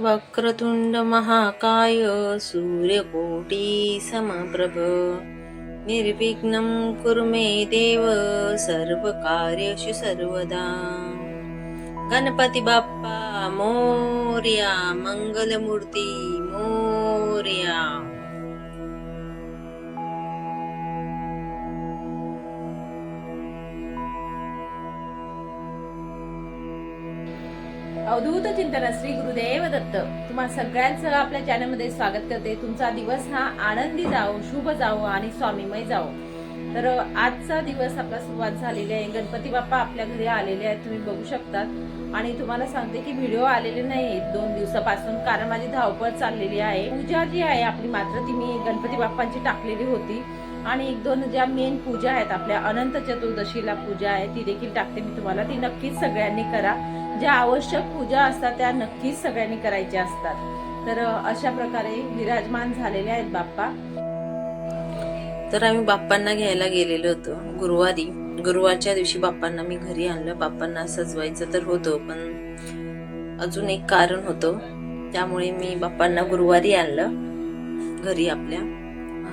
वक्रतुण्ड महाकाय सूर्यकोटी समप्रभ। निर्विघ्नं कुरु मे देव सर्वकार्येषु सर्वदा। गणपती बाप्पा मोर्या मङ्गलमूर्ति मोर्या। अवधूत चिंतन श्री गुरुदेव दत्त. तुम्हा सगळ्यांचं आपल्या चॅनलमध्ये स्वागत करते. तुमचा दिवस हा आनंदी जावो शुभ जावो आणि स्वामीमय जावो. तर आजचा दिवस आपला सुरुवात झालेली आहे. गणपती बाप्पा आपल्या घरी आलेले आहेत. तुम्ही बघू शकतात. आणि तुम्हाला सांगते की व्हिडिओ आलेले नाही दोन दिवसापासून. कारण माझी धावपळ चाललेली आहे. पूजा जी आहे आपली मात्र ती मी गणपती बाप्पांची टाकलेली होती. आणि एक दोन ज्या मेन पूजा आहेत आपल्या अनंत चतुर्दशीला पूजा आहे ती देखील टाकते मी तुम्हाला. ती नक्कीच सगळ्यांनी करा. ज्या आवश्यक पूजा असतात त्या नक्कीच सगळ्यांनी करायच्या असतात. तर अशा प्रकारे विराजमान झालेले आहेत बाप्पा. तर आम्ही बाप्पांना घ्यायला गेलेलो होतो. गुरुवारी गुरुवारच्या दिवशी बाप्पांना मी घरी आणलं. बाप्पांना सजवायचं तर होतं पण अजून एक कारण होतं. त्यामुळे मी बाप्पांना गुरुवारी आणलं घरी आपल्या.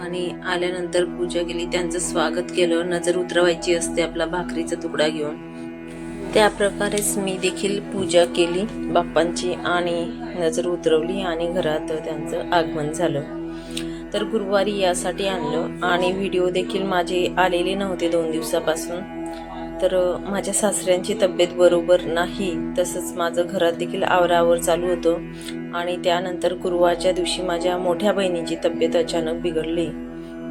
आणि आल्यानंतर पूजा केली. त्यांचं स्वागत केलं. नजर उतरवायची असते आपला भाकरीचा तुकडा घेऊन. त्याप्रकारेच मी देखील पूजा केली. बाप्पांची आणि नजर उतरवली आणि घरात त्यांचं आगमन झालं. तर गुरुवारी यासाठी आणलं आणि व्हिडिओ देखील माझे आलेले नव्हते दोन दिवसापासून. तर माझ्या सासऱ्यांची तब्येत बरोबर नाही तसंच माझं घरात देखील आवरावर चालू होतं. आणि त्यानंतर गुरुवारच्या दिवशी माझ्या मोठ्या बहिणीची तब्येत अचानक बिघडली.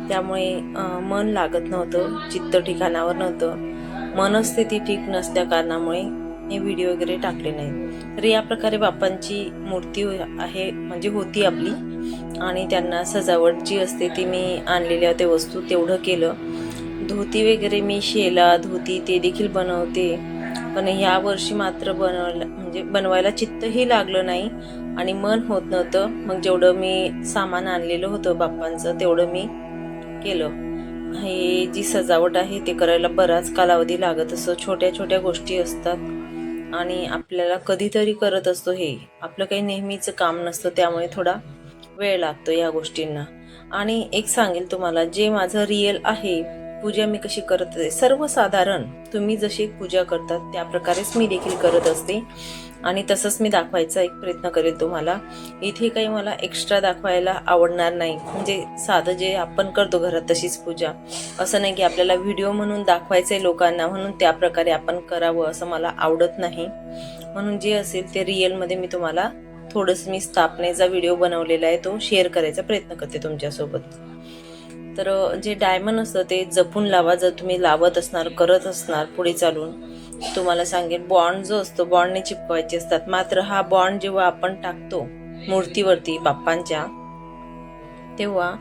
त्यामुळे मन लागत नव्हतं चित्त ठिकाणावर नव्हतं. मनस्थिती ठीक नसल्या कारणामुळे हे व्हिडिओ वगैरे टाकले नाही तर या प्रकारे बाप्पांची मूर्ती आहे म्हणजे होती आपली. आणि त्यांना सजावट जी असते ती मी आणलेल्या त्या वस्तू तेवढं केलं. धोती वगैरे मी शेला धोती ते देखील बनवते. पण ह्या वर्षी मात्र बनवलं म्हणजे बनवायला चित्तही लागलं नाही. आणि मन होत नव्हतं. मग जेवढं मी सामान आणलेलं होतं बाप्पांचं तेवढं मी केलं. हे जी सजावट आहे ते करायला बराच कालावधी लागत असतो. छोट्या छोट्या गोष्टी असतात आणि आपल्याला कधीतरी करत असतो हे. आपलं काही नेहमीचं काम नसतं त्यामुळे थोडा वेळ लागतो या गोष्टींना. आणि एक सांगेल तुम्हाला जे माझं रिअल आहे पूजा मी कशी करत असते सर्वसाधारण तुम्ही जशी पूजा करतात त्या प्रकारेच मी देखील करत असते. आणि तसंच मी दाखवायचा एक प्रयत्न करेल तुम्हाला. इथे काही मला एक्स्ट्रा दाखवायला आवडणार नाही. म्हणजे साधं जे आपण करतो घरात तशीच पूजा. असं नाही की आपल्याला व्हिडिओ म्हणून दाखवायचंय लोकांना म्हणून त्या प्रकारे आपण करावं असं मला आवडत नाही. म्हणून जे असेल ते रिअलमध्ये मी तुम्हाला थोडंसं मी स्थापनेचा व्हिडिओ बनवलेला आहे तो शेअर करायचा प्रयत्न करते तुमच्यासोबत. तर जे डायमंड असतं ते जपून लावा. जर तुम्ही लावत असणार करत असणार पुढे चालून तुम्हाला सांगेन बॉन्ड जो असतो बॉन्डने चिपकवायचे असतात. मात्र हा बॉन्ड जेव्हा आपण टाकतो मूर्तीवरती बाप्पांच्या तेव्हा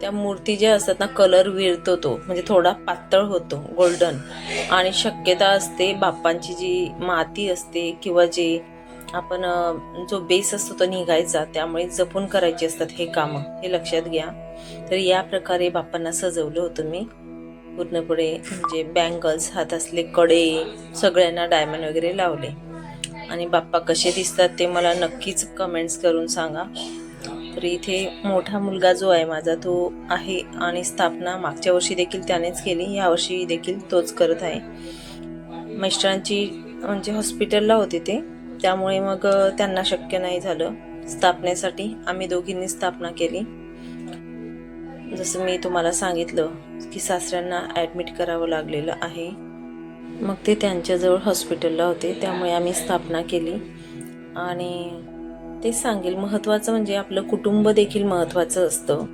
त्या मूर्ती ज्या असतात ना कलर विरतो तो. म्हणजे थोडा पातळ होतो गोल्डन आणि शक्यता असते बाप्पांची जी माती असते किंवा जे आपण जो बेस असतो तो निघायचा त्यामुळे जपून करायचे असतात हे कामं. हे लक्षात घ्या. तर या प्रकारे बाप्पांना सजवलं होतं मी. पूर्णपणे म्हणजे बँगल्स हात असले कडे सगळ्यांना डायमंड वगैरे लावले. आणि बाप्पा कसे दिसतात ते मला नक्कीच कमेंट्स करून सांगा. तर इथे मोठा मुलगा जो आहे माझा तो आहे आणि स्थापना मागच्या वर्षी देखील त्यानेच केली. यावर्षी देखील तोच करत आहे. मिस्टरांची म्हणजे हॉस्पिटलला होते ते. त्यामुळे मग त्यांना शक्य नाही झालं. स्थापनेसाठी आम्ही दोघींनी स्थापना केली. जसं मी तुम्हाला सांगितलं की सासऱ्यांना ॲडमिट करावं लागलेलं आहे. मग ते त्यांच्याजवळ हॉस्पिटलला होते त्यामुळे आम्ही स्थापना केली. आणि ते सांगेल महत्त्वाचं म्हणजे आपलं कुटुंब देखील महत्त्वाचं असतं.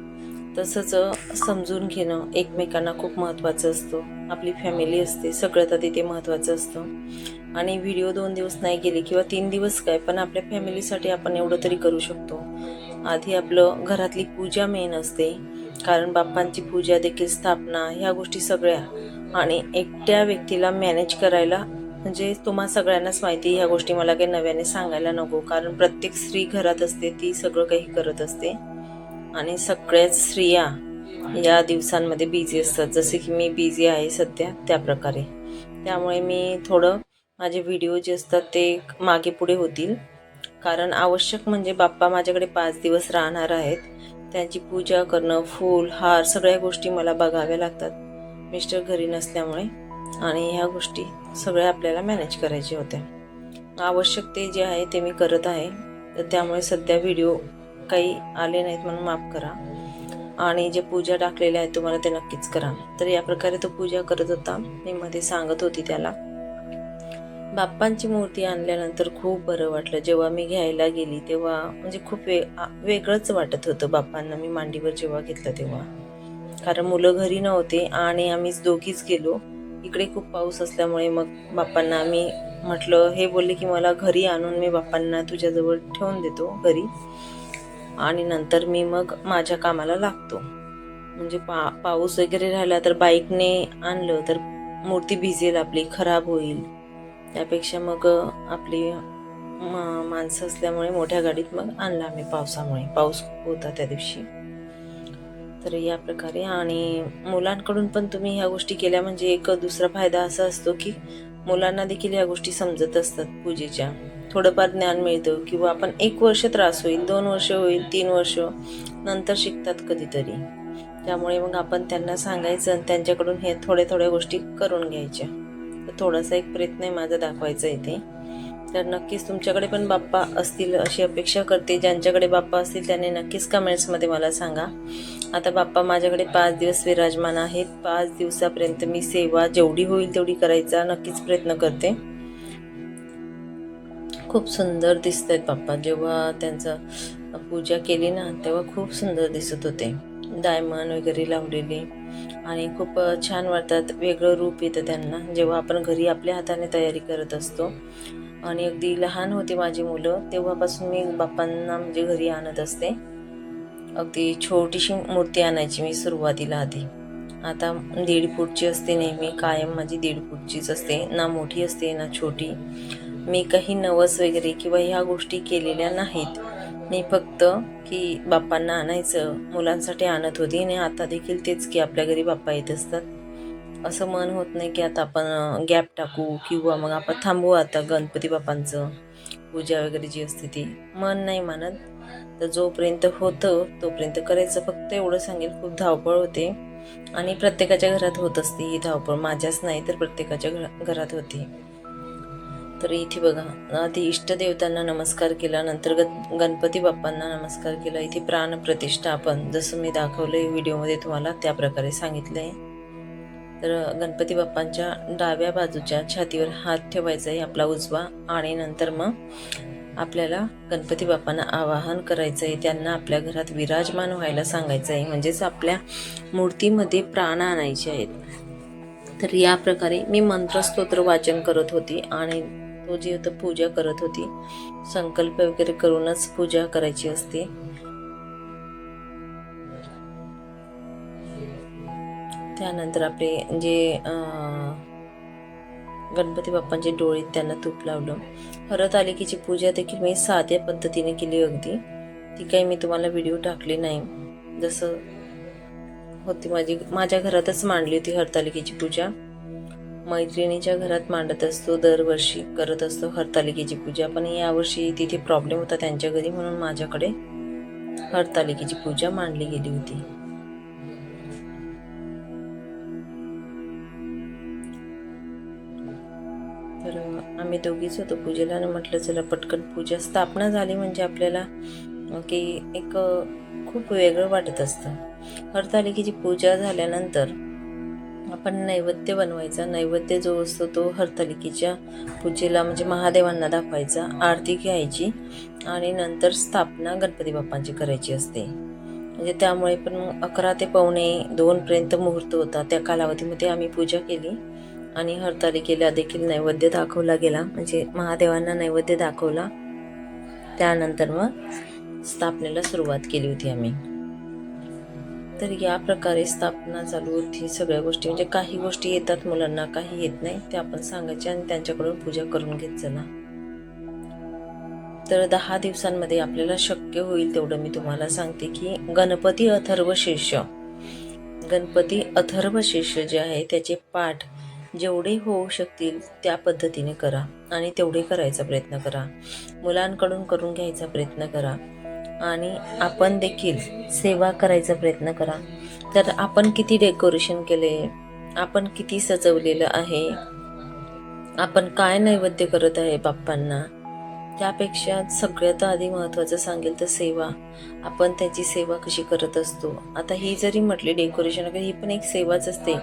तसंच समजून घेणं एकमेकांना खूप महत्त्वाचं असतं. आपली फॅमिली असते सगळ्यात आधी ते महत्त्वाचं असतं. आणि व्हिडिओ दोन दिवस नाही गेले किंवा तीन दिवस काय पण आपल्या फॅमिलीसाठी आपण एवढं तरी करू शकतो. आधी आपलं घरातली पूजा मेन असते. कारण बाप्पांची पूजा देखील स्थापना ह्या गोष्टी सगळ्या आणि एकट्या व्यक्तीला मॅनेज करायला म्हणजे तुम्हा सगळ्यांनाच माहिती ह्या गोष्टी मला काही नव्याने सांगायला नको. कारण प्रत्येक स्त्री घरात असते ती सगळं काही करत असते. आणि सगळ्याच स्त्रिया या दिवसांमध्ये बिझी असतात. जसे की मी बिझी आहे सध्या त्या प्रकारे. त्यामुळे मी थोडं माझे व्हिडिओ जे असतात ते मागे पुढे होतील. कारण आवश्यक म्हणजे बाप्पा माझ्याकडे पाच दिवस राहणार आहेत. त्यांची पूजा करणं फूल हार सगळ्या गोष्टी मला बघाव्या लागतात. मिस्टर घरी नसल्यामुळे आणि ह्या गोष्टी सगळ्या आपल्याला मॅनेज करायच्या होत्या. आवश्यक ते जे आहे ते मी करत आहे. तर त्यामुळे सध्या व्हिडिओ काही आले नाहीत म्हणून माफ करा. आणि जे पूजा टाकलेल्या आहेत तुम्हाला ते नक्कीच करा. तर या प्रकारे तो पूजा करत होता. मी मध्ये सांगत होती त्याला. बाप्पांची मूर्ती आणल्यानंतर खूप बरं वाटलं. जेव्हा मी घ्यायला गेली तेव्हा म्हणजे खूप वे वेगळंच वाटत होतं बाप्पांना मी मांडीवर जेव्हा घेतलं तेव्हा. कारण मुलं घरी नव्हते आणि आम्हीच दोघीच गेलो. इकडे खूप पाऊस असल्यामुळे मग बाप्पांना आम्ही म्हटलं हे बोलले की मला घरी आणून मी बाप्पांना तुझ्याजवळ ठेवून देतो घरी. आणि नंतर मी मग माझ्या कामाला लागतो. म्हणजे पा पाऊस वगैरे राहिला तर बाईकने आणलं तर मूर्ती भिजेल आपली खराब होईल. त्यापेक्षा मग आपली माणसं असल्यामुळे मोठ्या गाडीत मग आणला आम्ही पावसामुळे. पाऊस खूप होता त्या दिवशी. तर या प्रकारे आणि मुलांकडून पण तुम्ही ह्या गोष्टी केल्या. म्हणजे एक दुसरा फायदा असा असतो की मुलांना देखील ह्या गोष्टी समजत असतात पूजेच्या. थोडंफार ज्ञान मिळतं किंवा आपण एक वर्ष त्रास होईल दोन वर्ष होईल तीन वर्ष नंतर शिकतात कधीतरी. त्यामुळे मग आपण त्यांना सांगायचं आणि त्यांच्याकडून हे थोड्या थोड्या गोष्टी करून घ्यायच्या. तर थोडासा एक प्रयत्न आहे माझा दाखवायचा इथे. तर नक्कीच तुमच्याकडे पण बाप्पा असतील अशी अपेक्षा करते. ज्यांच्याकडे बाप्पा असतील त्यांनी नक्कीच कमेंट्समध्ये मला सांगा. आता बाप्पा माझ्याकडे पाच दिवस विराजमान आहेत. पाच दिवसापर्यंत मी सेवा जेवढी होईल तेवढी करायचा नक्कीच प्रयत्न करते. खूप सुंदर दिसत आहेत बाप्पा. जेव्हा त्यांचं पूजा केली ना तेव्हा खूप सुंदर दिसत होते. डायमंड वगैरे लावलेले. आणि खूप छान वाटतात वेगळं रूप येतं त्यांना. जेव्हा आपण घरी आपल्या हाताने तयारी करत असतो. आणि अगदी लहान होते माझी मुलं तेव्हापासून मी बाप्पांना म्हणजे घरी आणत असते. अगदी छोटीशी मूर्ती आणायची मी सुरुवातीला आधी. आता दीड फूटची असते नेहमी कायम माझी दीड फूटचीच असते. ना मोठी असते ना छोटी. मी काही नवस वगैरे किंवा ह्या गोष्टी केलेल्या नाहीत. मी फक्त की बाप्पांना आणायचं मुलांसाठी आणत होती आणि आता देखील तेच की आपल्या घरी बाप्पा येत असतात. असं मन होत नाही की आता आपण गॅप टाकू किंवा मग आपण थांबू आता गणपती बाप्पांचं पूजा वगैरे जी असते ती. मन नाही मानत. तर जोपर्यंत होतं तोपर्यंत करायचं. फक्त एवढं सांगेल खूप धावपळ होते. आणि प्रत्येकाच्या घरात होत असते ही धावपळ. माझ्याच नाही तर प्रत्येकाच्या घरा- घरात होती. तर इथे बघा आधी इष्टदेवतांना नमस्कार केला नंतर ग गणपती बाप्पांना नमस्कार केला. इथे प्राणप्रतिष्ठा आपण जसं मी दाखवलंय व्हिडिओमध्ये तुम्हाला त्या प्रकारे सांगितलंय. तर गणपती बाप्पांच्या डाव्या बाजूच्या छातीवर हात ठेवायचा आहे आपला उजवा आणि नंतर मग आपल्याला गणपती बाप्पांना आवाहन करायचं आहे. त्यांना आपल्या घरात विराजमान व्हायला सांगायचं आहे. म्हणजेच आपल्या मूर्तीमध्ये प्राण आणायचे आहेत. तर या प्रकारे मी मंत्रस्तोत्र वाचन करत होती आणि तो जी होतं पूजा करत होती. संकल्प वगैरे करूनच पूजा करायची असते. त्यानंतर आपले जे गणपती बाप्पांचे डोळे त्यांना तूप लावलं. हरतालिकेची पूजा देखील मी साध्या पद्धतीने केली अगदी. ती काही मी तुम्हाला व्हिडिओ टाकली नाही. जसं होती माझी माझ्या घरातच मांडली होती हरतालिकेची पूजा. मैत्रिणीच्या घरात मांडत असतो दरवर्षी करत असतो हरतालिकेची पूजा. पण यावर्षी तिथे प्रॉब्लेम होता त्यांच्या घरी म्हणून माझ्याकडे हरतालिकेची पूजा मांडली गेली होती. तर आम्ही दोघीच होतो पूजेला आणि म्हटलं चला पटकन पूजा स्थापना झाली म्हणजे आपल्याला की एक खूप वेगळं वाटत असतं. हरतालिकेची पूजा झाल्यानंतर आपण नैवेद्य बनवायचा. नैवेद्य जो असतो तो हरतालिकेच्या पूजेला म्हणजे महादेवांना दाखवायचा. आरती घ्यायची आणि नंतर स्थापना गणपती बाप्पांची करायची असते. म्हणजे त्यामुळे पण मग अकरा ते पावणे दोनपर्यंत मुहूर्त होता त्या कालावधीमध्ये आम्ही पूजा केली आणि हरतालिकेला देखील नैवेद्य दाखवला गेला. म्हणजे महादेवांना नैवेद्य दाखवला. त्यानंतर मग स्थापनेला सुरुवात केली होती आम्ही. तर या प्रकारे स्थापना चालू होती सगळ्या गोष्टी. म्हणजे काही गोष्टी येतात मुलांना काही येत नाही ते आपण सांगायचे आणि त्यांच्याकडून पूजा करून घेत ना तर दहा दिवसांमध्ये आपल्याला शक्य होईल तेवढं मी तुम्हाला सांगते की गणपती अथर्व शीर्ष गणपती अथर्व शिष्य जे आहे त्याचे पाठ जेवढे होऊ शकतील त्या पद्धतीने करा आणि तेवढे करायचा प्रयत्न करा. मुलांकडून करून घ्यायचा प्रयत्न करा. आणि आपण देखील सेवा करायचा प्रयत्न करा. तर आपण किती डेकोरेशन केले? आपण किती सजवलेलं आहे? आपण काय नैवेद्य करत आहे बाप्पांना? त्यापेक्षा सगळ्यात आधी महत्त्वाचं सांगेल तर सेवा. आपण त्याची सेवा कशी करत असतो? आता ही जरी म्हटली डेकोरेशन वगैरे ही पण एक सेवाच असते.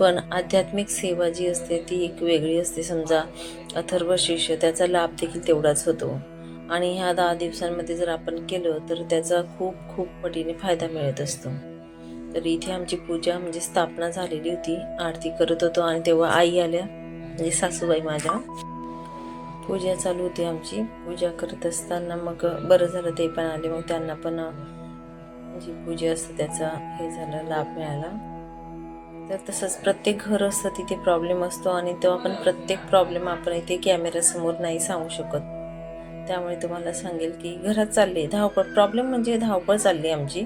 पण आध्यात्मिक सेवा जी असते ती एक वेगळी असते. समजा अथर्व शिष्य त्याचा लाभ देखील तेवढाच होतो. आणि ह्या दहा दिवसांमध्ये जर आपण केलं तर त्याचा खूप खूप पटीने फायदा मिळत असतो. तर इथे आमची पूजा म्हणजे स्थापना झालेली होती. आरती करत होतो आणि तेव्हा आई आल्या म्हणजे सासूबाई माझ्या. पूजा चालू होती आमची. पूजा करत असताना मग बरं झालं ते पण आले. मग त्यांना पण जी पूजा असते त्याचा हे झालं लाभ मिळाला. तर तसंच प्रत्येक घर असतं तिथे प्रॉब्लेम असतो. आणि तो आपण प्रत्येक प्रॉब्लेम आपण इथे कॅमेऱ्यासमोर नाही सांगू शकत. त्यामुळे तुम्हाला सांगेल की घरात चालली धावपळ प्रॉब्लेम म्हणजे धावपळ चालली आमची.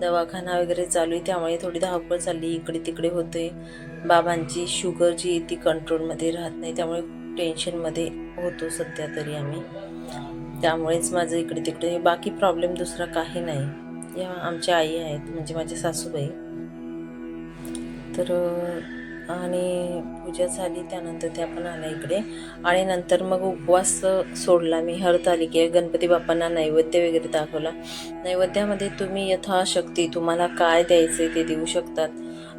दवाखाना वगैरे चालू आहे त्यामुळे थोडी धावपळ चालली इकडे तिकडे होते बाबांची शुगर जी आहे ती कंट्रोलमध्ये राहत नाही त्यामुळे टेन्शनमध्ये होतो सध्या तरी आम्ही. त्यामुळेच माझं इकडे तिकडे बाकी प्रॉब्लेम दुसरा काही नाही. या आमच्या आई आहेत म्हणजे माझ्या सासूबाई. तर आणि पूजा झाली त्यानंतर ते आपण आल्या इकडे. आणि नंतर मग उपवास सोडला मी. हरतालिके गणपती बाप्पांना नैवेद्य वगैरे दाखवला. नैवेद्यामध्ये तुम्ही यथाशक्ती तुम्हाला काय द्यायचे ते देऊ शकतात.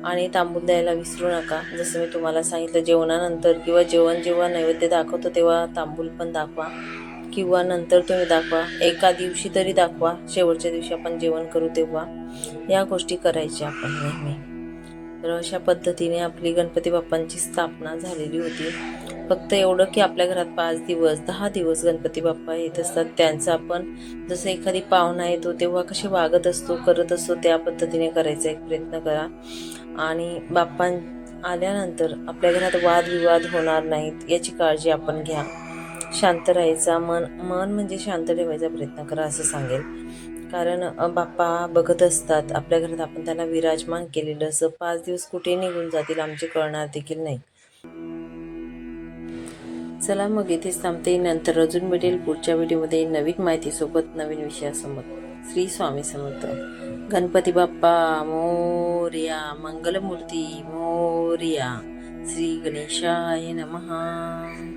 आणि तांबूल द्यायला विसरू नका. जसं मी तुम्हाला सांगितलं जेवणानंतर किंवा जेवण जेव्हा नैवेद्य दाखवतो तेव्हा तांबूल पण दाखवा. किंवा नंतर तुम्ही दाखवा. एका दिवशी तरी दाखवा. शेवटच्या दिवशी आपण जेवण करू तेव्हा. या गोष्टी करायच्या आपण नेहमी. तर अशा पद्धतीने आपली गणपती बाप्पांची स्थापना झालेली होती. फक्त एवढं की आपल्या घरात पाच दिवस दहा दिवस गणपती बाप्पा येत असतात. त्यांचं आपण जसं एखादी पाहुणा येतो तेव्हा कसे वागत असतो करत असतो त्या पद्धतीने करायचा एक प्रयत्न करा. आणि बाप्पां आल्यानंतर आपल्या घरात वादविवाद होणार नाहीत याची काळजी आपण घ्या. शांत राहायचा मन मन म्हणजे शांत ठेवायचा प्रयत्न करा असं सांगेल. कारण बाप्पा बघत असतात. आपल्या घरात आपण त्यांना विराजमान केलेलं. असं पाच दिवस कुठे निघून जातील आमचे कळणार देखील नाही. चला मग इथेच थांबते. नंतर अजून भेटेल पुढच्या व्हिडिओमध्ये नवीन माहितीसोबत नवीन विषयासोबत श्री स्वामी समर्थ. गणपती बाप्पा मोर्या मंगलमूर्ती मोर्या. श्री गणेशाय नमहा